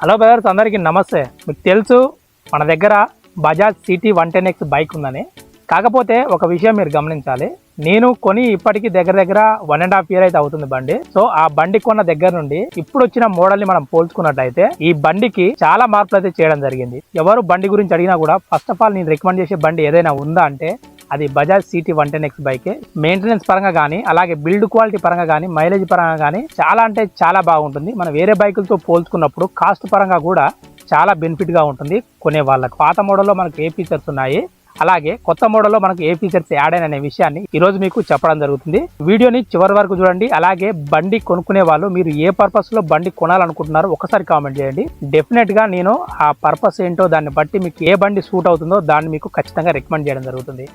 Hello brothers అందరికీ నమస్తే. మీకు తెలుసు మన దగ్గర Bajaj CT one ten X bike ఉందని. కాకపోతే ఒక విషయం మీరు గమనించాలి. నేను కొని ఇప్పటికి దగ్గర దగ్గర వన్ అండ్ హాఫ్ ఇయర్ అయితే అవుతుంది బండి. సో ఆ బండి కొన్న దగ్గర నుండి ఇప్పుడు వచ్చిన మోడల్ని మనం పోల్చుకున్నట్లయితే ఈ బండికి చాలా మార్పులు అయితే చేయడం జరిగింది. ఎవరు బండి గురించి అడిగినా కూడా ఫస్ట్ ఆఫ్ ఆల్ నేను రికమెండ్ చేసే బండి ఏదైనా ఉందా అంటే అది Bajaj CT one ten X బైకే. Maintenance పరంగా కానీ అలాగే బిల్డ్ క్వాలిటీ పరంగా కానీ మైలేజ్ పరంగా కానీ చాలా అంటే చాలా బాగుంటుంది. మనం వేరే బైకులతో పోల్చుకున్నప్పుడు కాస్ట్ పరంగా కూడా చాలా బెనిఫిట్గా ఉంటుంది. కొనే వాళ్ళకు పాత మోడల్లో మనకు ఏ ఫీచర్స్ ఉన్నాయి అలాగే కొత్త మోడల్లో మనకు ఏ ఫీచర్స్ యాడ్ అయిన అనే విషయాన్ని ఈరోజు మీకు చెప్పడం జరుగుతుంది. వీడియోని చివరి వరకు చూడండి. అలాగే బండి కొనుక్కునే వాళ్ళు మీరు ఏ పర్పస్లో బండి కొనాలనుకుంటున్నారో ఒకసారి కామెంట్ చేయండి. డెఫినెట్గా నేను ఆ పర్పస్ ఏంటో దాన్ని బట్టి మీకు ఏ బండి సూట్ అవుతుందో దాన్ని మీకు ఖచ్చితంగా రికమెండ్ చేయడం జరుగుతుంది.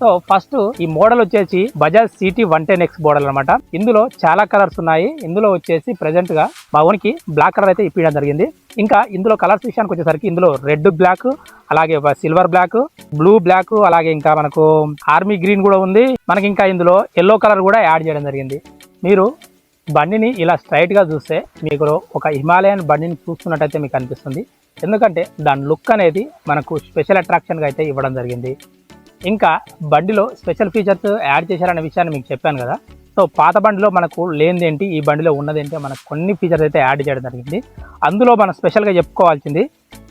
సో ఫస్ట్ ఈ మోడల్ వచ్చేసి Bajaj CT one ten X model అనమాట ఇందులో చాలా కలర్స్ ఉన్నాయి. ఇందులో వచ్చేసి ప్రెసెంట్గా మా ఓనికి బ్లాక్ కలర్ అయితే ఇప్పించడం జరిగింది. ఇంకా ఇందులో కలర్స్ విషయానికి వచ్చేసరికి ఇందులో రెడ్ బ్లాక్ అలాగే సిల్వర్ బ్లాక్ బ్లూ బ్లాక్ అలాగే ఇంకా మనకు ఆర్మీ గ్రీన్ కూడా ఉంది. మనకి ఇంకా ఇందులో ఎల్లో కలర్ కూడా యాడ్ చేయడం జరిగింది. మీరు బండిని ఇలా స్ట్రైట్గా చూస్తే మీకు ఒక హిమాలయన్ బండిని చూస్తున్నట్టయితే మీకు అనిపిస్తుంది. ఎందుకంటే దాని లుక్ అనేది మనకు స్పెషల్ అట్రాక్షన్గా అయితే ఇవ్వడం జరిగింది. ఇంకా బండిలో స్పెషల్ ఫీచర్స్ యాడ్ చేశారనే విషయాన్ని మీకు చెప్పాను కదా. సో పాత బండిలో మనకు లేనిదేంటి ఈ బండిలో ఉన్నదేంటి మనకు కొన్ని ఫీచర్స్ అయితే యాడ్ చేయడం జరిగింది. అందులో మనం స్పెషల్గా చెప్పుకోవాల్సింది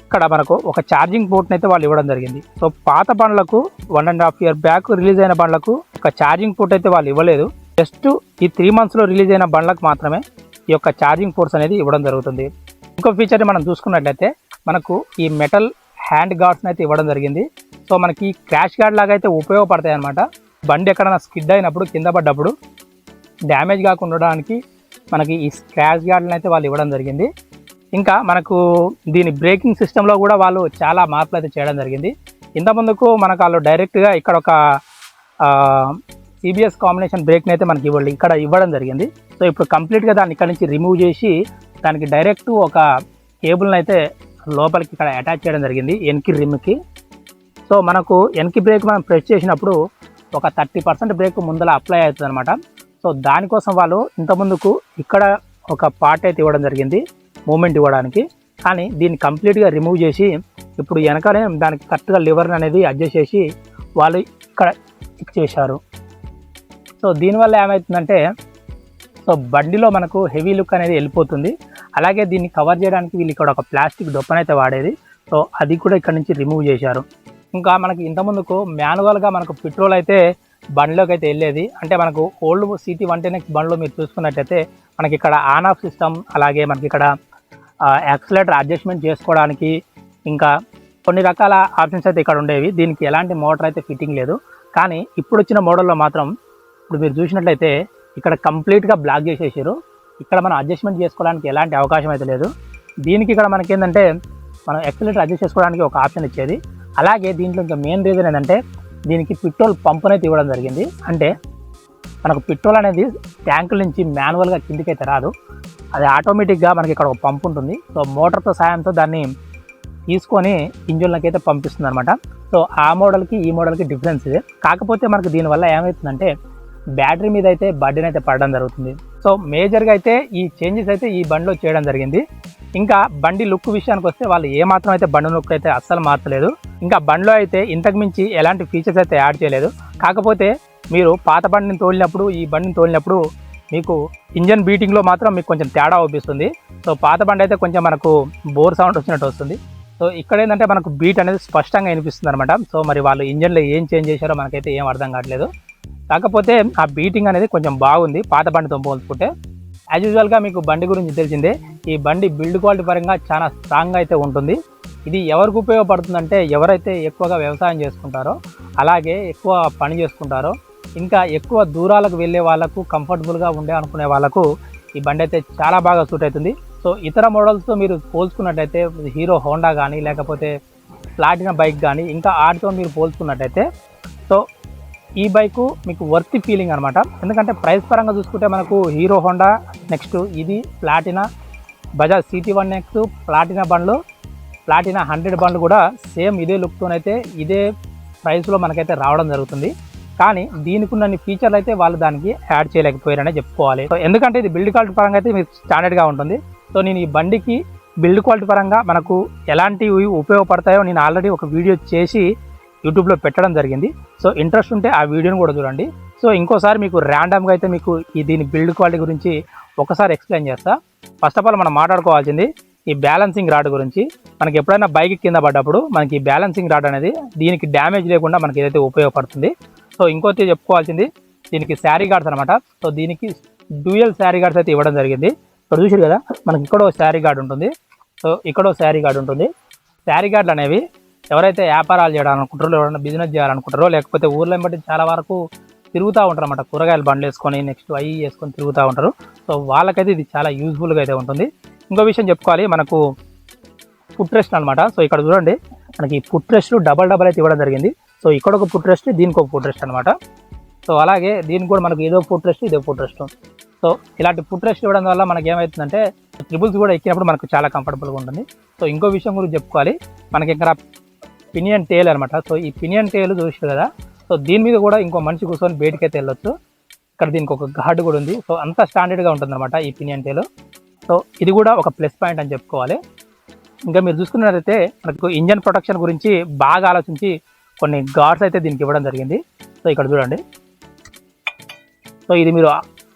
ఇక్కడ మనకు ఒక ఛార్జింగ్ పోర్ట్ని అయితే వాళ్ళు ఇవ్వడం జరిగింది. సో పాత బండ్లకు one and half year back release అయిన బండ్లకు ఒక ఛార్జింగ్ పోర్ట్ అయితే వాళ్ళు ఇవ్వలేదు. జస్ట్ ఈ త్రీ మంత్స్లో రిలీజ్ అయిన బండ్లకు మాత్రమే ఈ యొక్క ఛార్జింగ్ పోర్ట్స్ అనేది ఇవ్వడం జరుగుతుంది. ఇంకో ఫీచర్ని మనం చూసుకున్నట్లయితే మనకు ఈ మెటల్ హ్యాండ్ గార్డ్స్ని అయితే ఇవ్వడం జరిగింది. సో మనకి క్రాష్ గార్డ్ లాగా అయితే ఉపయోగపడతాయి అనమాట బండి ఎక్కడైనా స్కిడ్ అయినప్పుడు కింద పడ్డప్పుడు డ్యామేజ్ కాకుండా ఉండడానికి మనకి ఈ స్క్రాచ్ గార్డ్ని అయితే వాళ్ళు ఇవ్వడం జరిగింది. ఇంకా మనకు దీని బ్రేకింగ్ సిస్టంలో కూడా వాళ్ళు చాలా మార్పులు అయితే చేయడం జరిగింది. ఇంతకుముందుకు మనకు వాళ్ళు డైరెక్ట్గా ఇక్కడ ఒక సిబిఎస్ కాంబినేషన్ బ్రేక్ని అయితే మనకి ఇవ్వండి ఇక్కడ ఇవ్వడం జరిగింది. సో ఇప్పుడు కంప్లీట్గా దాన్ని ఇక్కడ నుంచి రిమూవ్ చేసి దానికి డైరెక్ట్ ఒక కేబుల్ని అయితే లోపలికి ఇక్కడ అటాచ్ చేయడం జరిగింది ఎన్కి రిమ్కి. సో మనకు ఎన్కి బ్రేక్ మనం ప్రెస్ చేసినప్పుడు ఒక థర్టీ పర్సెంట్ బ్రేక్ ముందర అప్లై అవుతుంది అనమాట సో దానికోసం వాళ్ళు ఇంత ముందుకు ఇక్కడ ఒక పార్ట్ అయితే ఇవ్వడం జరిగింది మూమెంట్ ఇవ్వడానికి. కానీ దీన్ని కంప్లీట్గా రిమూవ్ చేసి ఇప్పుడు వెనకాలే దానికి కరెక్ట్గా లివర్ అనేది అడ్జస్ట్ చేసి వాళ్ళు ఇక్కడ చేశారు. సో దీనివల్ల ఏమవుతుందంటే సో బండిలో మనకు హెవీ లుక్ అనేది వెళ్ళిపోతుంది. అలాగే దీన్ని కవర్ చేయడానికి వీళ్ళు ఇక్కడ ఒక ప్లాస్టిక్ డొప్పనైతే వాడేది. సో అది కూడా ఇక్కడ నుంచి రిమూవ్ చేశారు. ఇంకా మనకి ఇంతకుముందుకు మాన్యువల్గా మనకు పెట్రోల్ అయితే బండిలోకి అయితే వెళ్ళేది. అంటే మనకు old CT one ten X బండ్లో మీరు చూసుకున్నట్టయితే మనకి ఇక్కడ ఆన్ ఆఫ్ సిస్టమ్ అలాగే మనకి ఇక్కడ యాక్సిలేటర్ అడ్జస్ట్మెంట్ చేసుకోవడానికి ఇంకా కొన్ని రకాల ఆప్షన్స్ అయితే ఇక్కడ ఉండేవి. దీనికి ఎలాంటి మోటార్ అయితే ఫిట్టింగ్ లేదు. కానీ ఇప్పుడు వచ్చిన మోడల్లో మాత్రం ఇప్పుడు మీరు చూసినట్లయితే ఇక్కడ కంప్లీట్గా బ్లాక్ చేసేసారు. ఇక్కడ మనం అడ్జస్ట్మెంట్ చేసుకోవడానికి ఎలాంటి అవకాశం అయితే లేదు. దీనికి ఇక్కడ మనకి ఏంటంటే మనం ఎక్సలేటర్ అడ్జస్ట్ చేసుకోవడానికి ఒక ఆప్షన్ ఇచ్చేది. అలాగే దీంట్లో ఇంకా మెయిన్ రీజన్ ఏంటంటే దీనికి పెట్రోల్ పంపునైతే ఇవ్వడం జరిగింది. అంటే మనకు పెట్రోల్ అనేది ట్యాంకుల నుంచి మాన్యువల్గా కిందికైతే అయితే రాదు. అది ఆటోమేటిక్గా మనకి ఇక్కడ ఒక పంప్ ఉంటుంది. సో మోటార్తో సాయంతో దాన్ని తీసుకొని ఇంజన్లకి అయితే పంపిస్తుంది అనమాట సో ఆ మోడల్కి ఈ మోడల్కి డిఫరెన్స్ ఇది. కాకపోతే మనకు దీనివల్ల ఏమవుతుందంటే బ్యాటరీ మీద అయితే బడ్డీని అయితే పడడం జరుగుతుంది. సో మేజర్గా అయితే ఈ చేంజెస్ అయితే ఈ బండిలో చేయడం జరిగింది. ఇంకా బండి లుక్ విషయానికి వస్తే వాళ్ళు ఏమాత్రం అయితే బండి లుక్ అయితే అస్సలు మార్చలేదు. ఇంకా బండిలో అయితే ఇంతకు మించి ఎలాంటి ఫీచర్స్ అయితే యాడ్ చేయలేదు. కాకపోతే మీరు పాత బండిని తోలినప్పుడు ఈ బండిని తోలినప్పుడు మీకు ఇంజన్ బీటింగ్లో మాత్రం మీకు కొంచెం తేడా అవుపిస్తుంది సో పాత బండి అయితే కొంచెం మనకు బోర్ సౌండ్ వచ్చినట్టు వస్తుంది. సో ఇక్కడ ఏంటంటే మనకు బీట్ అనేది స్పష్టంగా వినిపిస్తుంది అనమాట సో మరి వాళ్ళు ఇంజన్లో ఏం చేంజ్ చేశారో మనకైతే ఏం అర్థం కావట్లేదు. కాకపోతే ఆ బీటింగ్ అనేది కొంచెం బాగుంది. పాత బండితో పోల్చుకుంటే యాజ్ యూజువల్గా మీకు బండి గురించి తెలిసిందే ఈ బండి బిల్డ్ క్వాలిటీ పరంగా చాలా స్ట్రాంగ్ అయితే ఉంటుంది. ఇది ఎవరికి ఉపయోగపడుతుందంటే ఎవరైతే ఎక్కువగా వ్యవసాయం చేసుకుంటారో అలాగే ఎక్కువ పని చేసుకుంటారో ఇంకా ఎక్కువ దూరాలకు వెళ్ళే వాళ్ళకు కంఫర్టబుల్గా ఉండే అనుకునే వాళ్ళకు ఈ బండి అయితే చాలా బాగా సూట్ అవుతుంది. సో ఇతర మోడల్స్తో మీరు పోల్చుకున్నట్టయితే హీరో హోండా కానీ లేకపోతే ప్లాటినా బైక్ కానీ ఇంకా ఆటితో మీరు పోల్చుకున్నట్టయితే ఈ బైకు మీకు వర్త్ ఫీలింగ్ అనమాట ఎందుకంటే ప్రైస్ పరంగా చూసుకుంటే మనకు హీరో హోండా నెక్స్ట్ ఇది Platina Bajaj CT one X Platina బండ్లు ప్లాటినా హండ్రెడ్ బండ్లు కూడా సేమ్ ఇదే లుక్తోనైతే ఇదే ప్రైస్లో మనకైతే రావడం జరుగుతుంది. కానీ దీనికి ఉన్న ఫీచర్లు అయితే వాళ్ళు దానికి యాడ్ చేయలేకపోయారనే చెప్పుకోవాలి. సో ఎందుకంటే ఇది బిల్డ్ క్వాలిటీ పరంగా అయితే మీకు స్టాండర్డ్గా ఉంటుంది. సో నేను ఈ బండికి బిల్డ్ క్వాలిటీ పరంగా మనకు ఎలాంటివి ఉపయోగపడతాయో నేను ఆల్రెడీ ఒక వీడియో చేసి యూట్యూబ్లో పెట్టడం జరిగింది. సో ఇంట్రెస్ట్ ఉంటే ఆ వీడియోని కూడా చూడండి. సో ఇంకోసారి మీకు ర్యాండమ్గా అయితే మీకు ఈ దీని బిల్డ్ క్వాలిటీ గురించి ఒకసారి ఎక్స్ప్లెయిన్ చేస్తా. ఫస్ట్ ఆఫ్ ఆల్ మనం మాట్లాడుకోవాల్సింది ఈ బ్యాలెన్సింగ్ రాడ్ గురించి. మనకి ఎప్పుడైనా బైక్ కింద పడ్డప్పుడు మనకి ఈ బ్యాలెన్సింగ్ రాడ్ అనేది దీనికి డ్యామేజ్ లేకుండా మనకి ఏదైతే ఉపయోగపడుతుంది. సో ఇంకోటి చెప్పుకోవాల్సింది దీనికి శారీ గార్డ్స్ అనమాట సో దీనికి డ్యూయల్ శారీ గార్డ్స్ అయితే ఇవ్వడం జరిగింది. ఇక్కడ చూసారు కదా మనకి ఇక్కడో శారీ గార్డ్ ఉంటుంది. సో ఇక్కడో శారీ గార్డ్ ఉంటుంది. శారీ గార్డులు అనేవి ఎవరైతే వ్యాపారాలు చేయాలనుకుంటారో ఎవరైనా బిజినెస్ చేయాలనుకుంటారో లేకపోతే ఊర్లో బట్టి చాలా వరకు తిరుగుతూ ఉంటారు అనమాట కూరగాయలు బండ్లు వేసుకొని నెక్స్ట్ అవి వేసుకొని తిరుగుతూ ఉంటారు. సో వాళ్ళకైతే ఇది చాలా యూజ్ఫుల్గా అయితే ఉంటుంది. ఇంకో విషయం చెప్పుకోవాలి మనకు ఫుడ్ రెస్ట్ అనమాట సో ఇక్కడ చూడండి మనకి ఫుడ్ రెస్ట్ డబల్ డబల్ అయితే ఇవ్వడం జరిగింది. సో ఇక్కడ ఒక ఫుడ్ రెస్ట్ దీనికి ఒక ఫుడ్ రెస్ట్ అనమాట సో అలాగే దీనికి కూడా మనకు ఏదో ఫుడ్ రెస్ట్ ఇదో ఫుడ్ రెస్ట్ సో ఇలాంటి ఫుడ్ రెస్ట్ ఇవ్వడం వల్ల మనకి ఏమవుతుందంటే ట్రిపుల్స్ కూడా ఎక్కినప్పుడు మనకు చాలా కంఫర్టబుల్గా ఉంటుంది. సో ఇంకో విషయం గురించి చెప్పుకోవాలి. మనకి ఇక్కడ పినియన్ టేల్ అనమాట సో ఈ పినియన్ టేల్ చూసారు కదా? సో దీని మీద కూడా ఇంకో మనిషి కూర్చొని బయటకైతే వెళ్ళొచ్చు. ఇక్కడ దీనికి ఒక గార్డు కూడా ఉంది. సో అంత స్టాండర్డ్గా ఉంటుంది అనమాట ఈ పినియన్ టేలు సో ఇది కూడా ఒక ప్లస్ పాయింట్ అని చెప్పుకోవాలి. ఇంకా మీరు చూసుకున్నట్లయితే మనకు ఇంజన్ ప్రొటెక్షన్ గురించి బాగా ఆలోచించి కొన్ని గార్డ్స్ అయితే దీనికి ఇవ్వడం జరిగింది. సో ఇక్కడ చూడండి. సో ఇది మీరు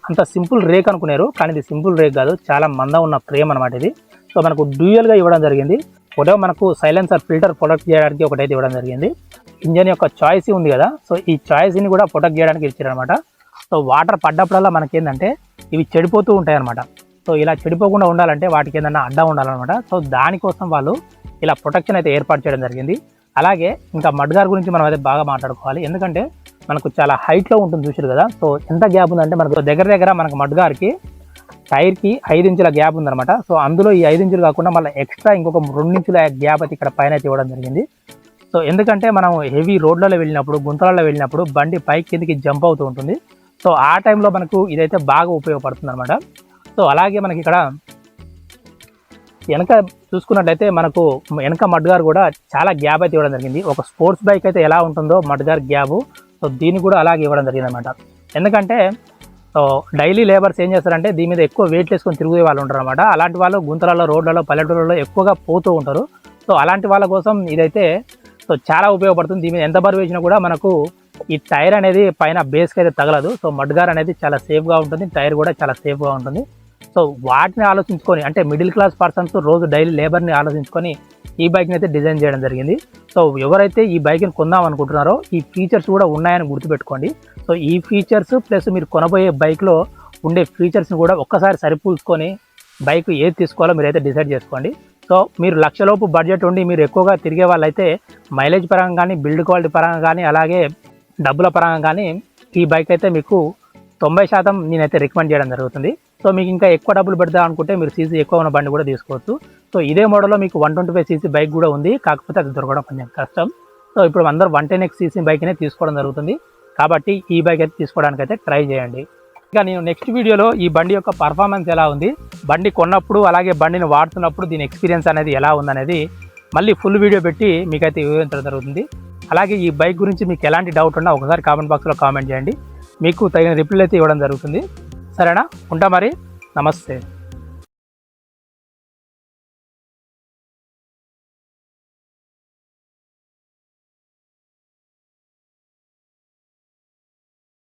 అంత సింపుల్ రేక్ అనుకున్నారు కానీ ఇది సింపుల్ రేక్ కాదు. చాలా మంద ఉన్న ఫ్రేమ్ అనమాట ఇది. సో మనకు డ్యూయల్గా ఇవ్వడం జరిగింది. ఒకటే మనకు సైలెన్సర్ ఫిల్టర్ ప్రొటెక్ట్ చేయడానికి ఒకటైతే ఇవ్వడం జరిగింది. ఇంజన్ యొక్క చాయిస్ ఉంది కదా సో ఈ చాయిస్ని కూడా ప్రొటెక్ట్ చేయడానికి ఇచ్చారనమాట సో వాటర్ పడ్డప్పుడల్లా మనకి ఏంటంటే ఇవి చెడిపోతూ ఉంటాయి అనమాట సో ఇలా చెడిపోకుండా ఉండాలంటే వాటికి ఏదైనా అడ్డా ఉండాలన్నమాట. సో దానికోసం వాళ్ళు ఇలా ప్రొటెక్షన్ అయితే ఏర్పాటు చేయడం జరిగింది. అలాగే ఇంకా మడ్గార్ గురించి మనం అయితే బాగా మాట్లాడుకోవాలి. ఎందుకంటే మనకు చాలా హైట్లో ఉంటుంది చూసారు కదా సో ఎంత గ్యాప్ ఉందంటే మనకు దగ్గర దగ్గర మనకు మడ్గార్కి టైర్కి ఐదు ఇంచుల గ్యాప్ ఉందన్నమాట. సో అందులో ఈ ఐదు ఇంచులు కాకుండా మళ్ళీ ఎక్స్ట్రా ఇంకొక రెండు ఇంచుల గ్యాప్ అయితే ఇక్కడ పైన అయితే ఇవ్వడం జరిగింది. సో ఎందుకంటే మనం హెవీ రోడ్లలో వెళ్ళినప్పుడు గుంతలలో వెళ్ళినప్పుడు బండి పైకి కిందకి జంప్ అవుతూ ఉంటుంది. సో ఆ టైంలో మనకు ఇదైతే బాగా ఉపయోగపడుతుంది అనమాట సో అలాగే మనకి ఇక్కడ వెనక చూసుకున్నట్లయితే మనకు వెనక మడ్గార్ కూడా చాలా గ్యాప్ అయితే ఇవ్వడం జరిగింది. ఒక స్పోర్ట్స్ బైక్ అయితే ఎలా ఉంటుందో మడ్గార్ గ్యాబు సో దీన్ని కూడా అలాగే ఇవ్వడం జరిగింది అనమాట ఎందుకంటే సో డైలీ లేబర్స్ ఏం చేస్తారంటే దీని మీద ఎక్కువ వెయిట్ వేసుకొని తిరిగే వాళ్ళు ఉంటారు అనమాట అలాంటి వాళ్ళు గుంతలలో రోడ్లలో పల్లెటూళ్ళలో ఎక్కువగా పోతూ ఉంటారు. సో అలాంటి వాళ్ళ కోసం ఇదైతే సో చాలా ఉపయోగపడుతుంది. దీని మీద ఎంత బరువు వేసినా కూడా మనకు ఈ టైర్ అనేది పైన బేస్కి అయితే తగలదు. సో మడ్గార్ అనేది చాలా సేఫ్గా ఉంటుంది. టైర్ కూడా చాలా సేఫ్గా ఉంటుంది. సో వాటిని ఆలోచించుకొని అంటే మిడిల్ క్లాస్ పర్సన్స్ రోజు డైలీ లేబర్ని ఆలోచించుకొని ఈ బైక్ని అయితే డిజైన్ చేయడం జరిగింది. సో ఎవరైతే ఈ బైక్ని కొందాం అనుకుంటున్నారో ఈ ఫీచర్స్ కూడా ఉన్నాయని గుర్తుపెట్టుకోండి. సో ఈ ఫీచర్స్ ప్లస్ మీరు కొనబోయే బైక్లో ఉండే ఫీచర్స్ని కూడా ఒక్కసారి సరిపూల్చుకొని బైక్ ఏది తీసుకోవాలో మీరైతే డిసైడ్ చేసుకోండి. సో మీరు లక్షలోపు బడ్జెట్ ఉండి మీరు ఎక్కువగా తిరిగే వాళ్ళైతే మైలేజ్ పరంగా కానీ బిల్డ్ క్వాలిటీ పరంగా కానీ అలాగే డబ్బుల పరంగా కానీ ఈ బైక్ అయితే మీకు తొంభై శాతం నేనైతే రికమెండ్ చేయడం జరుగుతుంది. సో మీకు ఇంకా ఎక్కువ డబ్బులు పెడతా అనుకుంటే మీరు సీసీ ఎక్కువ ఉన్న బండి కూడా తీసుకోవచ్చు. సో ఇదే మోడల్లో మీకు one twenty five CC bike కూడా ఉంది. కాకపోతే అది దొరకడం కొంచెం కష్టం. సో ఇప్పుడు అందరూ వన్ టెన్ ఎక్స్ సీసీ బైక్నే తీసుకోవడం జరుగుతుంది. కాబట్టి ఈ బైక్ అయితే తీసుకోవడానికి అయితే ట్రై చేయండి. ఇక నేను నెక్స్ట్ వీడియోలో ఈ బండి యొక్క పర్ఫార్మెన్స్ ఎలా ఉంది బండి కొన్నప్పుడు అలాగే బండిని వాడుతున్నప్పుడు దీని ఎక్స్పీరియన్స్ అనేది ఎలా ఉందనేది మళ్ళీ ఫుల్ వీడియో పెట్టి మీకైతే వివరించడం జరుగుతుంది. అలాగే ఈ బైక్ గురించి మీకు ఎలాంటి డౌట్ ఉన్నా ఒకసారి కామెంట్ బాక్స్లో కామెంట్ చేయండి. మీకు తగిన రిప్లై అయితే ఇవ్వడం జరుగుతుంది. సరేనా? ఉంటా మరి. నమస్తే.